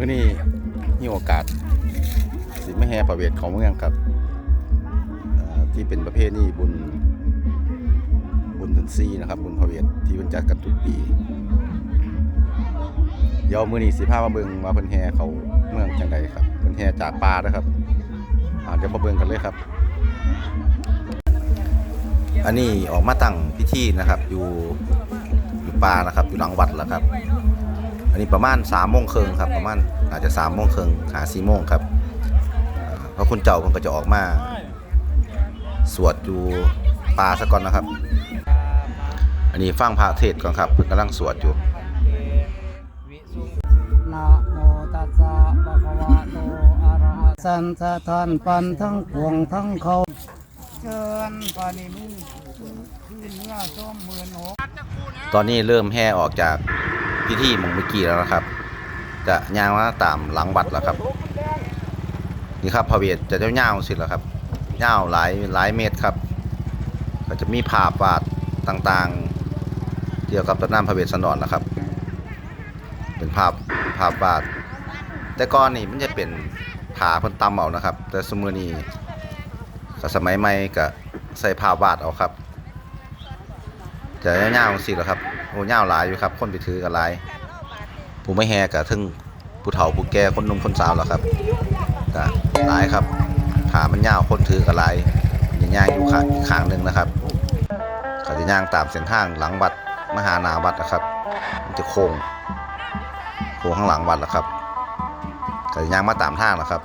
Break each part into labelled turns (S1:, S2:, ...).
S1: มื่อนี้มีโอกาส สิไม่แห่ประเวทของเมืองครับที่เป็นประเภทนี้บุญบุญทันซีนะครับ บุญพระเวทที่เพิ่นจัดกันทุกปี เดี๋ยวมื้อนี้สิพามาเบิ่งว่าเพิ่นแห่เขาเมืองจังไดครับเพิ่นแห่จากป่าเด้อครับอาเดี๋ยวมาเบิ่งกันเลยครับ อันนี้ออกมาตั้งพิธีนะครับ อยู่อยู่ป่านะครับ อยู่หลังวัดแล้วครับ นนี้ประมาณสามโมงครึ่งครับประมาณอาจจะสามโมงครึ่งหาสี่โมงครับอ่าเพราะคุณเจ้าเพิ่นก็จะออกมา สวดอยู่ป่าซะก่อนนะครับ อันนี้ฟังพระเทศน์ก่อนครับเพิ่นกำลังสวดอยู่
S2: นะโมตัสสะภะคะวะโตอะระหะสันสะทานปันทั้งปวงทั้งเขาเชิญปานิมุขึ้นเนื้อส้มหมื่นหก
S1: ตอนนี้เริ่มแห่ออกจาก พิธีหมองเมื่อกี้แล้วนะครับ จะย่างมาตามหลังวัดแล้วครับ นี่ครับพระเวทจะเจ้าย่าวสิแล้วครับย่าวหลายหลายเมตรครับ ก็จะมีภาพวาดต่างๆ เกี่ยวกับตำนานพระเวทสนดรนะครับ เป็นภาพภาพวาด แต่ก่อนนี่มันจะเป็นผาเพิ่นตำเอานะครับ แต่สมือนี้ก็สมัยใหม่ก็ใส่ภาพวาดเอาครับ จะเงาๆสิแหละครับโอ้เงาหลายอยู่ครับ คนไปถือกันหลาย ผู้ไม่แห่กับทึ่งผู้เฒ่าผู้แก่คนหนุ่มคนสาวแล้วครับก็หลายครับ ขามันยาคนถือกันหลายอย่างย่างอยู่ข้างอีกข้างหนึ่งนะครับก็จะย่างตามเส้นทางหลังวัดมหานาวัดนะครับ มันจะโค้งโค้งข้างหลังวัดแล้วครับก็จะย่างมาตามทางนะครับ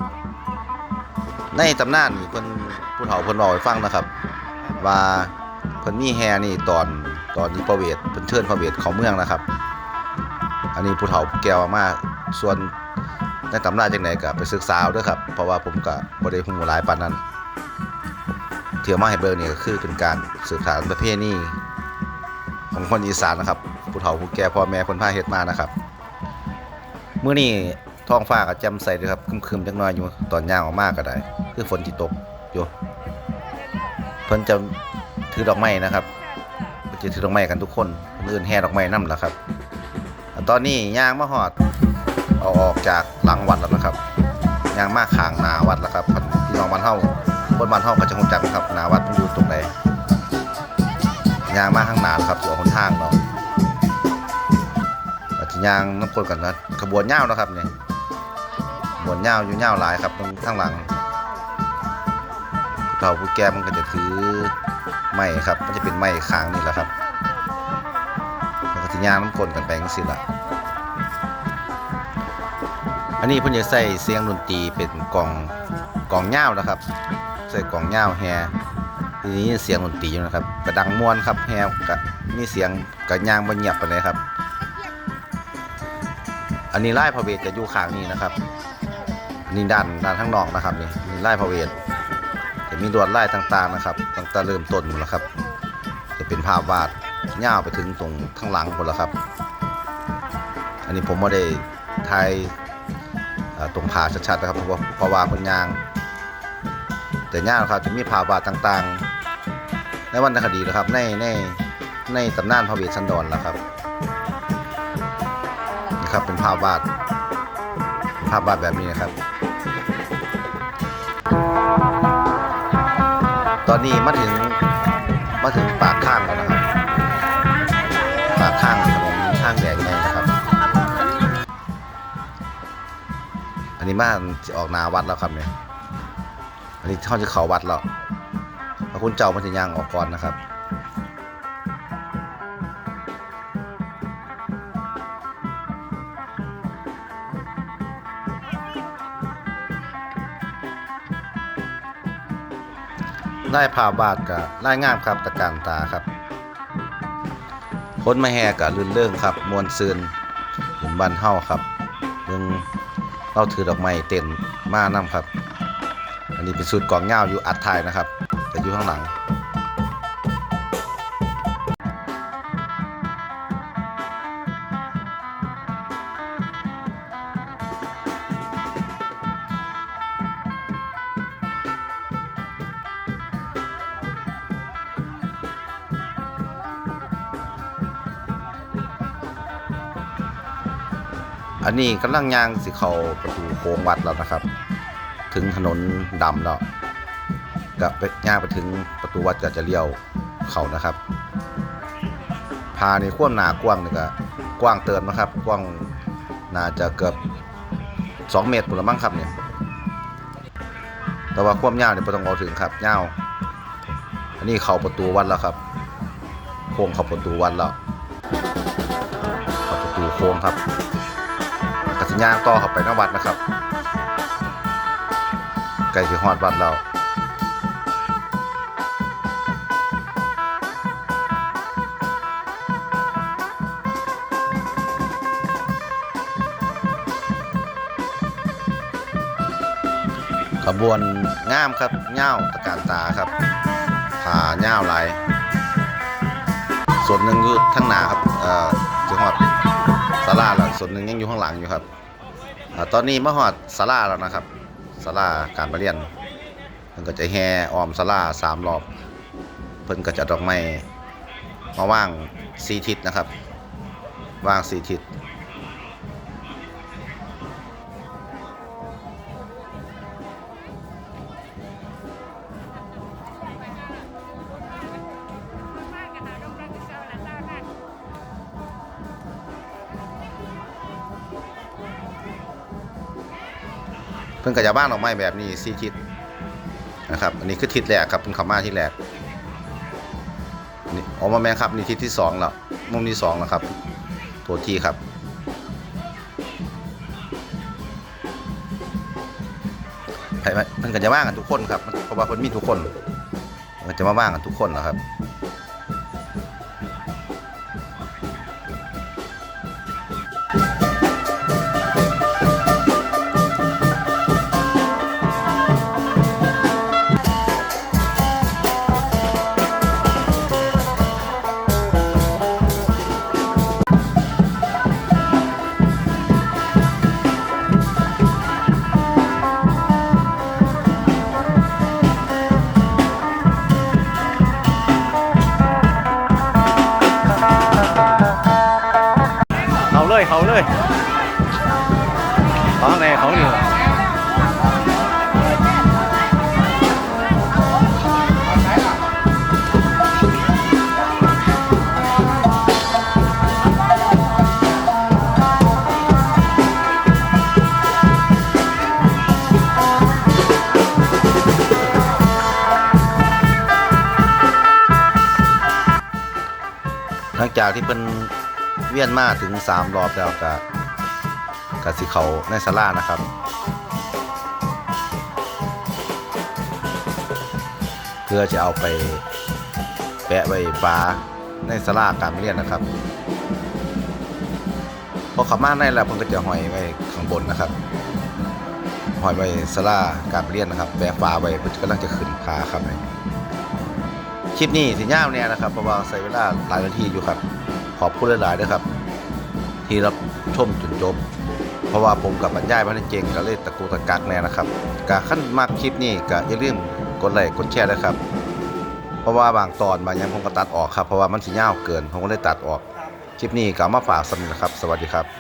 S1: ในตำนานนี่เพิ่นผู้เฒ่าเพิ่นเล่าให้ฟังนะครับ ว่าเพิ่นมีแฮนี่ตอน ตอนนี้พระเวทเพิ่นเชิญพระเวทข้าเมืองนะครับ อันนี้ผู้เฒ่าผู้แก่มากส่วนในตำราจังไหนก็ไปศึกษาด้อครับ เพราะว่าผมก็บ่ได้ฮู้หลายปานนั้นเที่ยวมาให้เบิ่งนี่ก็คือเป็นการสืบสานประเพณีของคนอีสานนะครับผู้เฒ่าผู้แก่พ่อแม่เพิ่นพาเฮ็ดมานะครับมื้อนี้ท้องฟ้าก็แจ่มใสด้อครับคึมๆจักหน่อยอยู่ตอนย่างออกมาก็ได้ คือฝนที่ตกอยู่เพิ่นจะถือดอกไม้นะครับ จะถือดอกไม้กันทุกคนคนอื่นแห่ดอกไม้นำล่ะครับ ตอนนี้ย่างมาหอดเอาออกจากหลังวัดแล้วนะครับย่างมาข้างนาวัดแล้วครับพี่น้องบ้านเฮาคนบ้านเฮาก็จะคงจักนะครับนาวัดมันอยู่ตรงไหนย่างมาข้างหน้าแล้วครับอยู่หนทางเนาะยางน้ำคนกันนะขบวนยาวนะครับเนี่ยขบวนยาวอยู่ยาวหลายครับตรงข้างหลังผู้เฒ่าผู้แก่มันก็จะถือ ไม้ครับ มันจะเป็นไม้ค้างนี่แหละครับแล้วก็สิย่างน้ำกลกันไปจังซี่ล่ะอันนี้เพิ่นจะใส่เสียงดนตรีเป็นกล่องกล่องยาวนะครับ ใส่กล่องยาวแฮทีนี้เสียงดนตรีอยู่นะครับกระดังม่วนครับแฮก็มีเสียงกระย่างบ่เงียบปานใดครับ อันนี้ไล่พระเวทจะอยู่ข้างนี้นะครับอันนี้ด้านด้านข้างนอกนะครับนี่นี่ไล่พระเวท จะมีลวดลายต่างๆนะครับตั้งแต่เริ่มต้นหมดแล้วครับ จะเป็นภาพวาดย่าวไปถึงตรงข้างหลังหมดแล้วครับ อันนี้ผมไม่ได้ถ่ายตรงผ่าชัดๆนะครับเพราะว่าเพราะว่าเป็นยาง แต่ย่าวครับจะมีภาพวาดต่างๆ ในวรรณคดีนะครับ ในในในตำนานพระเวสสันดรแล้วครับนี่ครับเป็นภาพวาดภาพวาดแบบนี้นะครับ นี้มาถึงมาถึงปากข้างแล้วนะครับ ปากข้างถนนข้างแดงไงนะครับ อันนี้มาออกนาวัดแล้วครับเนี่ย อันนี้เขาจะเขาวัดแล้วพระคุณเจ้ามันจะย่างออกก่อนนะครับ ได้ภาพวาดกับไล่งามครับตะการตาครับคนมาแห่กับลื่นเรื่องครับมวนซืนหมุนบันเฮาครับยังเราถือดอกไม้เต็นมานํครับ อันนี้เป็นสูตรกองเงาวอยู่อัดท้ายนะครับ แต่อยู่ข้างหลัง อันนี้กำลังย่างสิเข้าประตูโค้งวัดแล้วนะครับ ถึงถนนดำแล้วก็ไปย่างไปถึงประตูวัดก็จะเลี้ยวเข้านะครับพาในความหนากว้างนี่ก็กว้างเติมนะครับ กว้างน่าจะเกือบ2 เมตรปุ่นละมั้งครับเนี่ยแต่ว่าความยาวเนี่ยไม่ต้องเอาถึงครับยาวอันนี้เข้าประตูวัดแล้วครับ โค้งเข้าประตูวัดแล้วเขาประตูโค้งครับ กสิย่างต่อเข้าไปนวัดนะครับใกล้ถึงฮอดวัดแล้วขบวนง่ามครับเง่าวตะการตาครับผ่าเง่าวลส่วนหนึ่งอยู่ทั้งหนาครับเอ่อ จังหวัดสาราแล้วส่วนหนึ่งยังอยู่ข้างหลังอยู่ครับอตอนนี้มาหอดสาราแล้วนะครับสาราการประเรียนเพิ่นก็จะแห่อ้อมสาราสามรอบ เพิ่นก็จะดอกไม้มาว่างสีทิศนะครับ ว่างสีทิศ เพิ่นก็จะบ้านออกไม้แบบนี้สี่ทิศนะครับ อันนี้คือทิศแรกครับเพิ่นขามาที่แรกนี่ออกมาแม่นครับนี่ทิศที่สองแล้วมุมที่สองแล้วครับโทษทีครับไปไปเพิ่นก็จะว่างกันทุกคนครับเพราะว่าเพิ่นมีทุกคนเพิ่นจะมาว่างกันทุกคนนะครับ ขาเลยเขาข้างในเขาอยู่หลังจากที่เป็น เวียนมาถึงสามรอบแล้วก็กสิเขาในสลานะครับเพื่อจะเอาไปแปะไว้ฟ้าในสลาการเรียนนะครับพอเขามาในแล้วผมก็จะห้อยไว้ข้างบนนะครับห้อยไว้สลาการเรียนนะครับแปะฟ้าไว้เพื่อกำลังจะขึ้นพาครับคลิปนี้สิยาวเนี่ยนะครับเพราะว่าใช้เวลาหลายนาทีอยู่ครับ อบคุณหลายๆนะครับ ที่รับชมจนจบ เพราะว่าผมกับบรรยายมันเจงกับเล่ตะกูตะกักแน่นะครับกะขั้นมากคลิปนี้ก็อย่าลืมกดไลค์กดแชร์นะครับ เพราะว่าบางตอนบางอย่างผมก็ตัดออกครับเพราะว่ามันสีเงาเกินผมก็เลยตัดออก คลิปนี้ก็มาฝากสำหรับครับ สวัสดีครับ